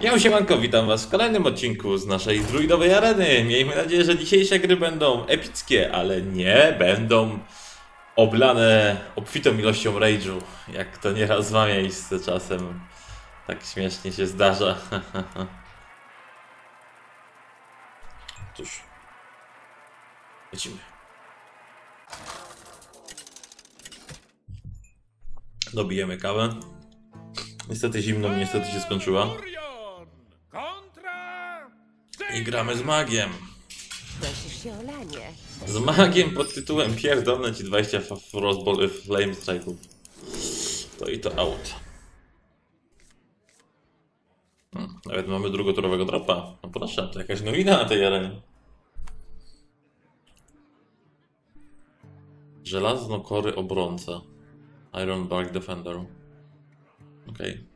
Ja siemanko, witam was w kolejnym odcinku z naszej druidowej areny. Miejmy nadzieję, że dzisiejsze gry będą epickie, ale nie będą oblane obfitą ilością rage'u, jak to nieraz ma miejsce czasem. Tak śmiesznie się zdarza. Cóż, lecimy. Dobijemy kawę. Niestety zimno niestety się skończyła. I gramy z magiem. Prosisz się o lanie. Z magiem pod tytułem Pierdolę ci 20 Frostball Flame Strike'ów. To i to out. Hmm, nawet mamy drugoturowego dropa. No proszę, to jakaś nowina na tej arenie. Żelazno kory obrońca. Iron Bark Defender. Okej.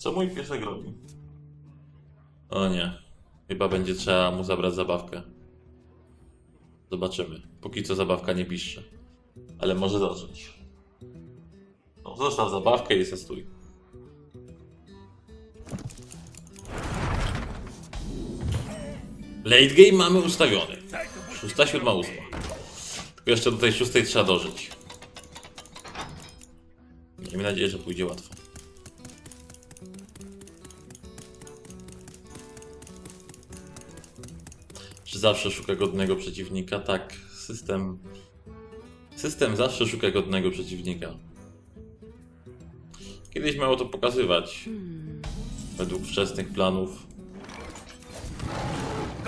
Co mój piesek robi? O nie. Chyba będzie trzeba mu zabrać zabawkę. Zobaczymy. Póki co zabawka nie pisze. Ale może zacząć. No, zostaw zabawkę i stój. Late game mamy ustawiony. Szósta, siódma, ósma. Tylko jeszcze do tej szóstej trzeba dożyć. Miejmy nadzieję, że pójdzie łatwo. Zawsze szuka godnego przeciwnika? Tak, system. System zawsze szuka godnego przeciwnika. Kiedyś miało to pokazywać. Według wczesnych planów.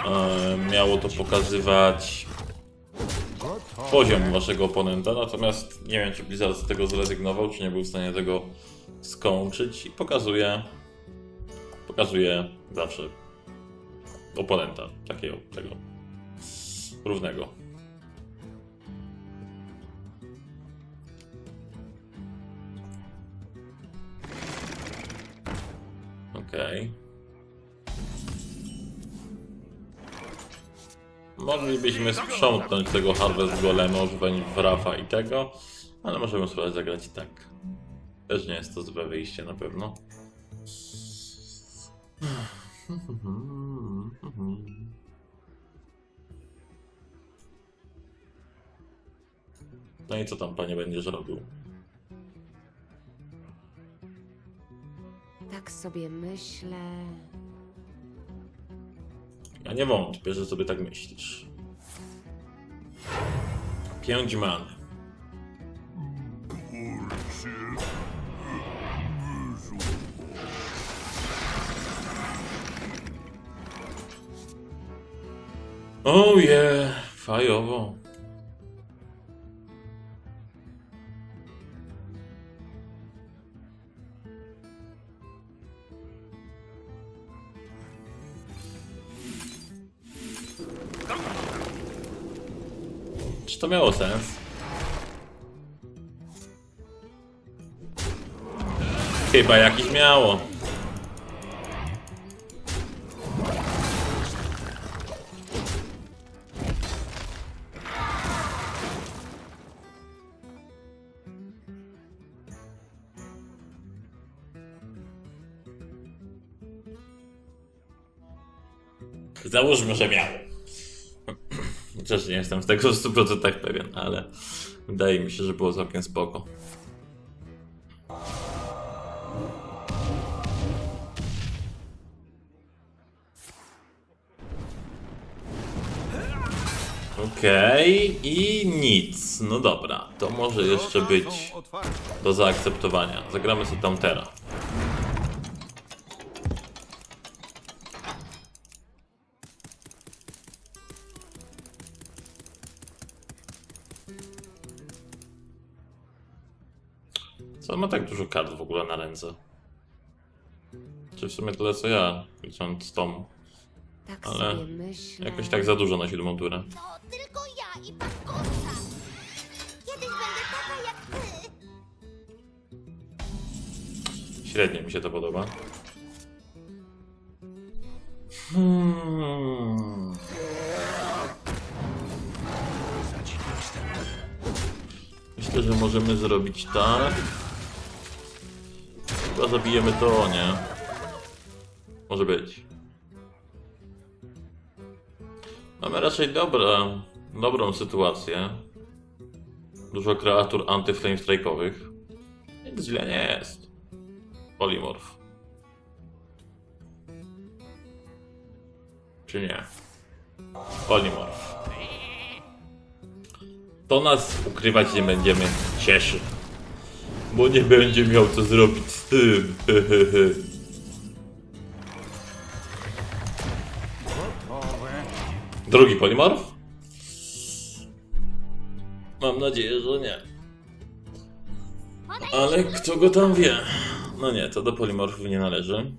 E, miało to pokazywać poziom waszego oponenta, natomiast nie wiem, czy Blizzard z tego zrezygnował, czy nie był w stanie tego skończyć i pokazuje pokazuje zawsze oponenta, takiego, tego równego. Okej. Moglibyśmy sprzątnąć tego Harvest Golema, używając Wrafa i tego, ale możemy spróbować zagrać tak. Też nie jest to złe wyjście na pewno. No i co tam panie będziesz robił? Tak sobie myślę. Ja nie wątpię, że sobie tak myślisz. Pięć man. Oje, fajowo. To miało sens? Chyba jakiś miało. Załóżmy, że miało. Chociaż nie jestem z tego w 100% pewien, ale wydaje mi się, że było całkiem spoko. Okej, i nic. No dobra, to może jeszcze być do zaakceptowania. Zagramy sobie Tauntera. Tak dużo kart w ogóle na ręce? Czy w sumie tyle co ja, licząc Tom. Tak Ale sobie myślę. Jakoś tak za dużo na siódmą turę. To tylko ja i pan Kostas. Kiedyś będę taka jak ty. Średnio mi się to podoba. Hmm. Myślę, że możemy zrobić tak. Zabijemy to, nie? Może być. Mamy raczej dobra, dobrą sytuację. Dużo kreatur anty-flame strike'owych. Więc źle nie jest. Polymorph. Czy nie? Polymorph. To nas ukrywać nie będziemy cieszy. Bo nie będzie miał co zrobić Drugi polimorf? Mam nadzieję, że nie. Ale kto go tam wie? No nie, to do polimorfów nie należy.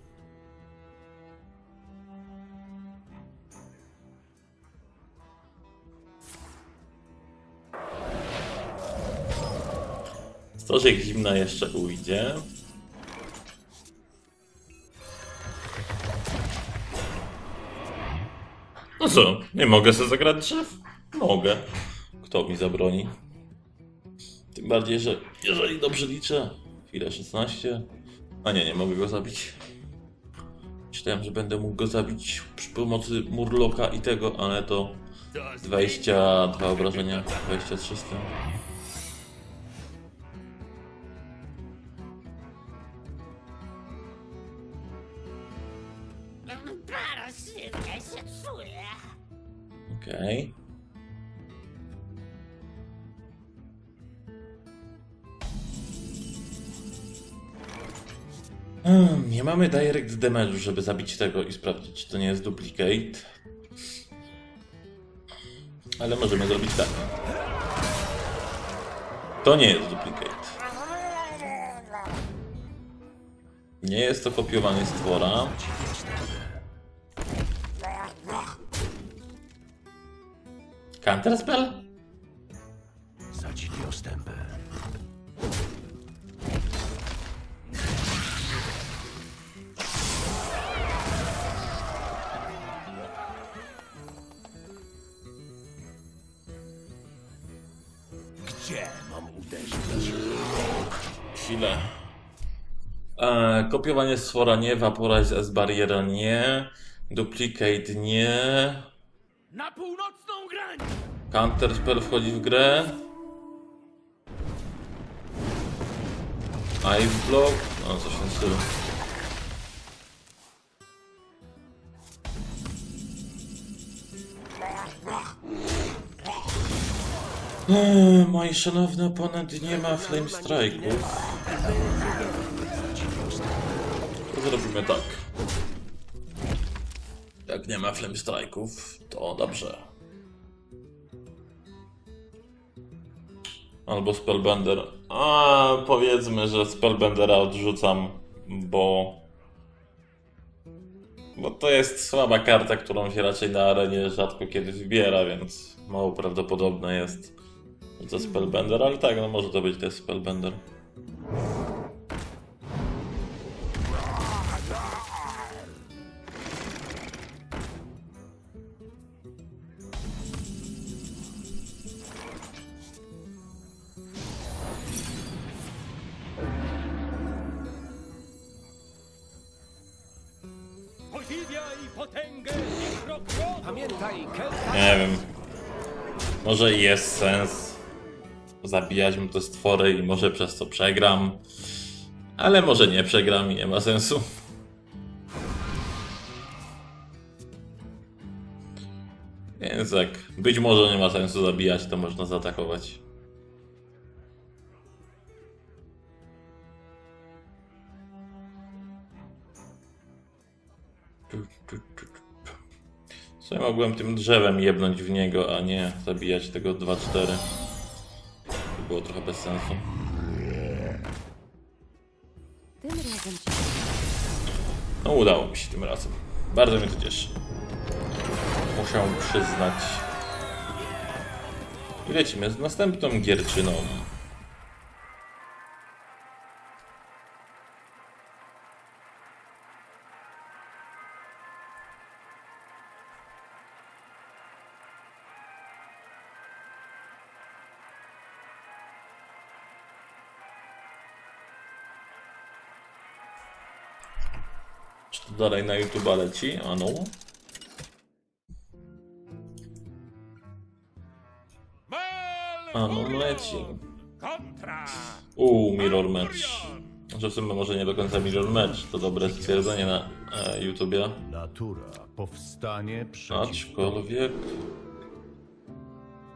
Stożek zimna jeszcze ujdzie. No co, nie mogę sobie zagrać drzew? Mogę. Kto mi zabroni? Tym bardziej, że jeżeli dobrze liczę, chwilę 16. A nie, nie mogę go zabić. Myślałem, że będę mógł go zabić przy pomocy Murloka i tego, ale to 22 obrażenia, 23 z. Parasylnie się czuję. Okej. Hmm, nie mamy direct damage'u, żeby zabić tego i sprawdzić, czy to nie jest duplicate. Ale możemy zrobić tak. To nie jest duplicate. Nie jest to kopiowanie stwora. Counterspell? Za dziki ostępy. Kopiowanie stwora nie, Vaporize S bariera nie, Duplicate nie, Na północną granicę! Counter spell wchodzi w grę. Ice Block, no coś w tym stylu. Eee, Moi szanowny oponent nie ma Flame Strike'ów. Zrobimy tak. Jak nie ma Flame to dobrze. Albo Spellbender. A powiedzmy, że Spellbendera odrzucam, bo. Bo to jest słaba karta, którą się raczej na arenie rzadko kiedy wybiera, więc mało prawdopodobne jest, że Spellbender, ale tak, no może to być też Spellbender. Może jest sens zabijać mu te stwory i może przez to przegram. Ale może nie przegram i nie ma sensu. Więc jak być może nie ma sensu zabijać, to można zaatakować. Ja mogłem tym drzewem jebnąć w niego, a nie zabijać tego 2-4. To było trochę bez sensu. No udało mi się tym razem. Bardzo mnie to cieszy. Muszę przyznać. I lecimy z następną gierczyną. To dalej na YouTube leci? A no. A no leci. Uuu, mirror match. Znaczy w sumie może nie do końca mirror match, to dobre stwierdzenie na e, YouTubie. Natura powstanie Aczkolwiek...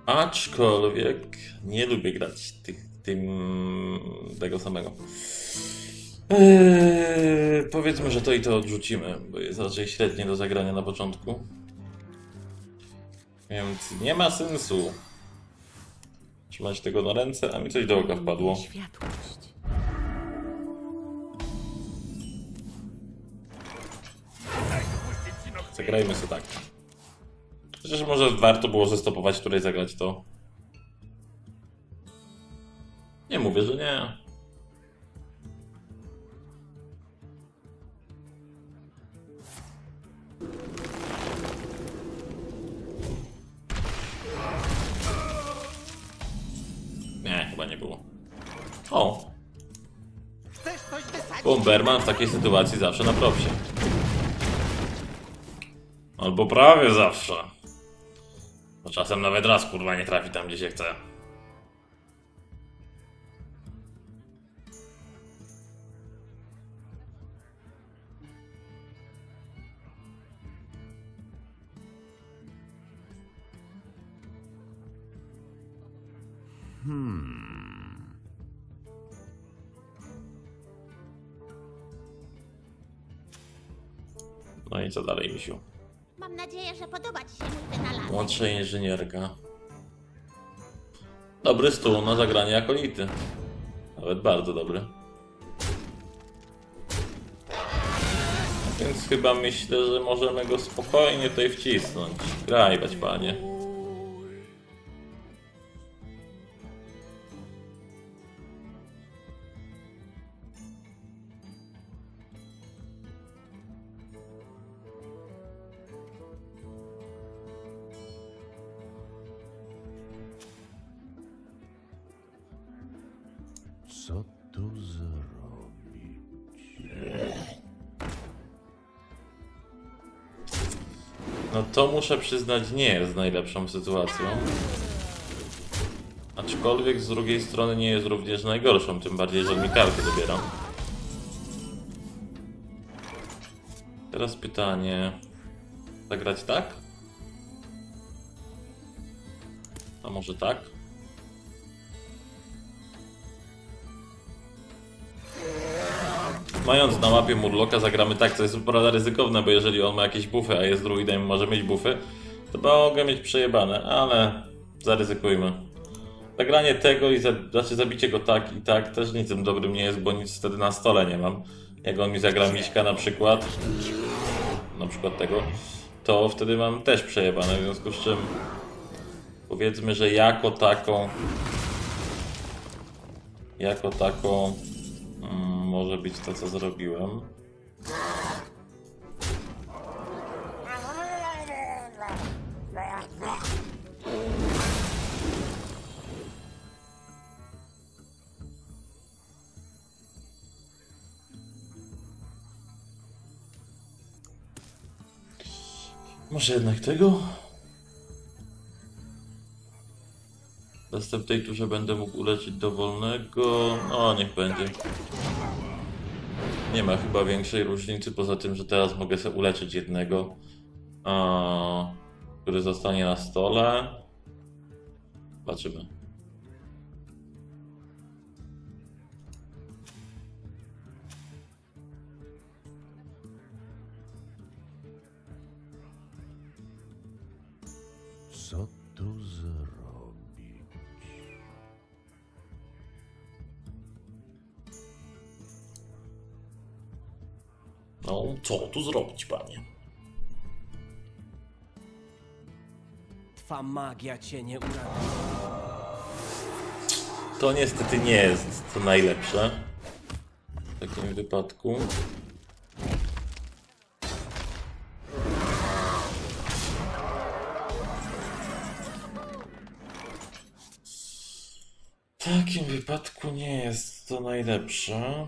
Aczkolwiek nie lubię grać tych, tym, tego samego. Eee, powiedzmy, że to i to odrzucimy, bo jest raczej średnie do zagrania na początku. Więc nie ma sensu trzymać tego na ręce, a mi coś do oka wpadło. Zagrajmy sobie tak. Chociaż może warto było zestopować, której zagrać to. Nie mówię, że nie. Chyba nie było. O! Bomberman w takiej sytuacji zawsze na propsie. Albo prawie zawsze. Bo czasem nawet raz kurwa nie trafi tam, gdzie się chce. No i co dalej, misiu? Mam nadzieję, że podoba Ci się mój wynalazek. Młodsza inżynierka. Dobry stół na zagranie akolity. Nawet bardzo dobry. Więc chyba myślę, że możemy go spokojnie tutaj wcisnąć. Graj, bać panie. Muszę przyznać nie jest najlepszą sytuacją. Aczkolwiek z drugiej strony nie jest również najgorszą, tym bardziej, że mi karty dobieram. Teraz pytanie. Zagrać tak? A może tak? Mając na mapie Murloka zagramy tak, co jest naprawdę ryzykowne, bo jeżeli on ma jakieś buffy, a jest druidem może mieć buffy, to mogę mieć przejebane, ale zaryzykujmy. Zagranie tego i za, znaczy zabicie go tak i tak też nicem dobrym nie jest, bo nic wtedy na stole nie mam. Jak on mi zagra miśka na przykład, na przykład tego, to wtedy mam też przejebane, w związku z czym powiedzmy, że jako taką jako taką może być to, co zrobiłem. Może jednak tego? Następnej turze będę mógł uleczyć dowolnego. No, niech będzie. Nie ma chyba większej różnicy, poza tym, że teraz mogę sobie uleczyć jednego, a, który zostanie na stole. Zobaczymy. No, co tu zrobić, panie? Twa magia cię nie uratuje. To niestety nie jest to najlepsze. W takim wypadku. W takim wypadku nie jest to najlepsze.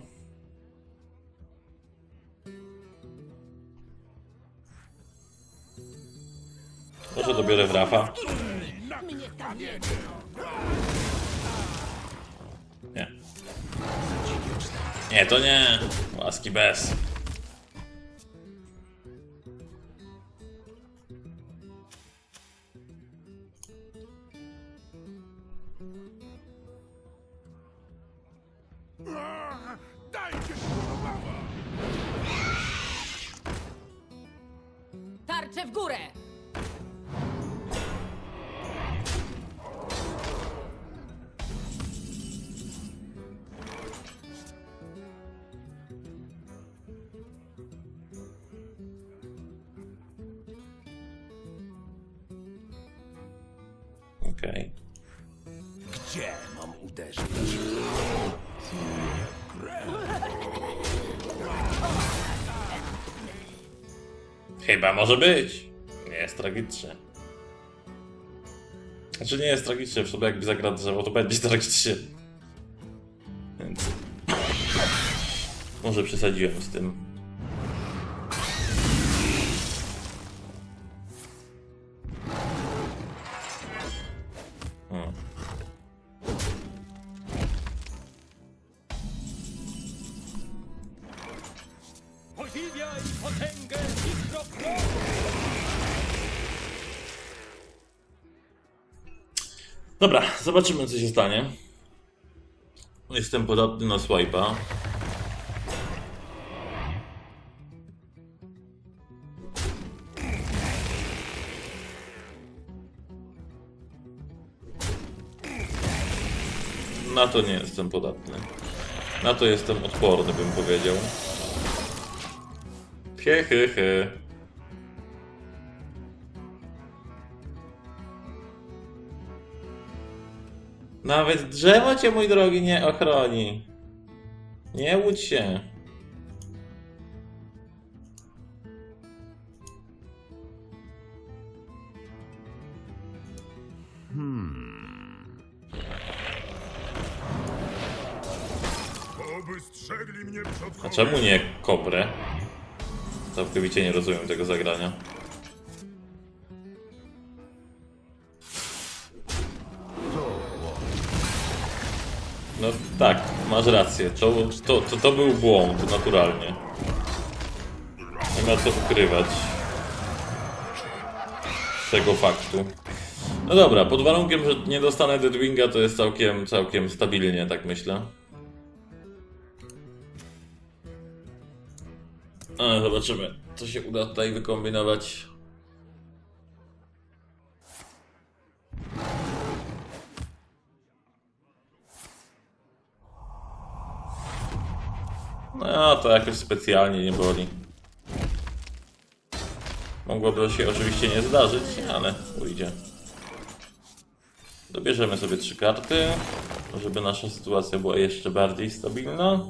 Może dobiorę w Rafa. Nie. Nie, to nie. Łaski bez. Okej. Gdzie mam uderzyć? Chyba może być. Nie jest tragicznie. Znaczy nie jest tragicznie, w sobie jakby zagra drzewo, to będzie tragicznie. Więc... Może przesadziłem z tym. Dobra, zobaczymy co się stanie. Jestem podatny na swipe'a. Na to nie jestem podatny. Na to jestem odporny, bym powiedział. He, Nawet drzewo cię, mój drogi, nie ochroni. Nie łudź się. Przed A czemu nie kobrę? Całkowicie nie rozumiem tego zagrania. No tak, masz rację. To, to, to, to był błąd, naturalnie. Nie ma co ukrywać tego faktu. No dobra, pod warunkiem, że nie dostanę Deadwinga, to jest całkiem, całkiem stabilnie, tak myślę. Ale zobaczymy, co się uda tutaj wykombinować. No, to jakoś specjalnie nie boli. Mogłoby się oczywiście nie zdarzyć, ale ujdzie. Dobierzemy sobie trzy karty, żeby nasza sytuacja była jeszcze bardziej stabilna.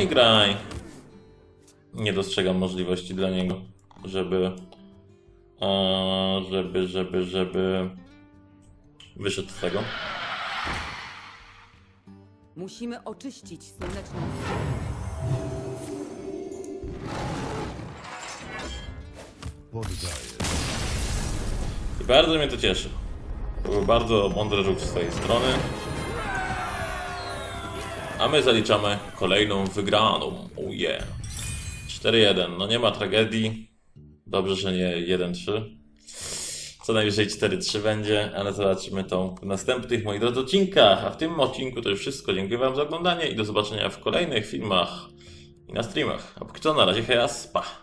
I graj. Nie dostrzegam możliwości dla niego, żeby. e, żeby, żeby, żeby. Wyszedł z tego. Musimy oczyścić słoneczną Poddaję. I bardzo mnie to cieszy. To był bardzo mądry ruch z twojej strony. A my zaliczamy kolejną wygraną. Oh yeah. 4-1. No nie ma tragedii. Dobrze, że nie 1-3. Co najwyżej 4-3 będzie, ale zobaczymy to w następnych, moi drodzy, odcinkach. A w tym odcinku to już wszystko. Dziękuję Wam za oglądanie i do zobaczenia w kolejnych filmach i na streamach. A póki co, na razie, heja, spa.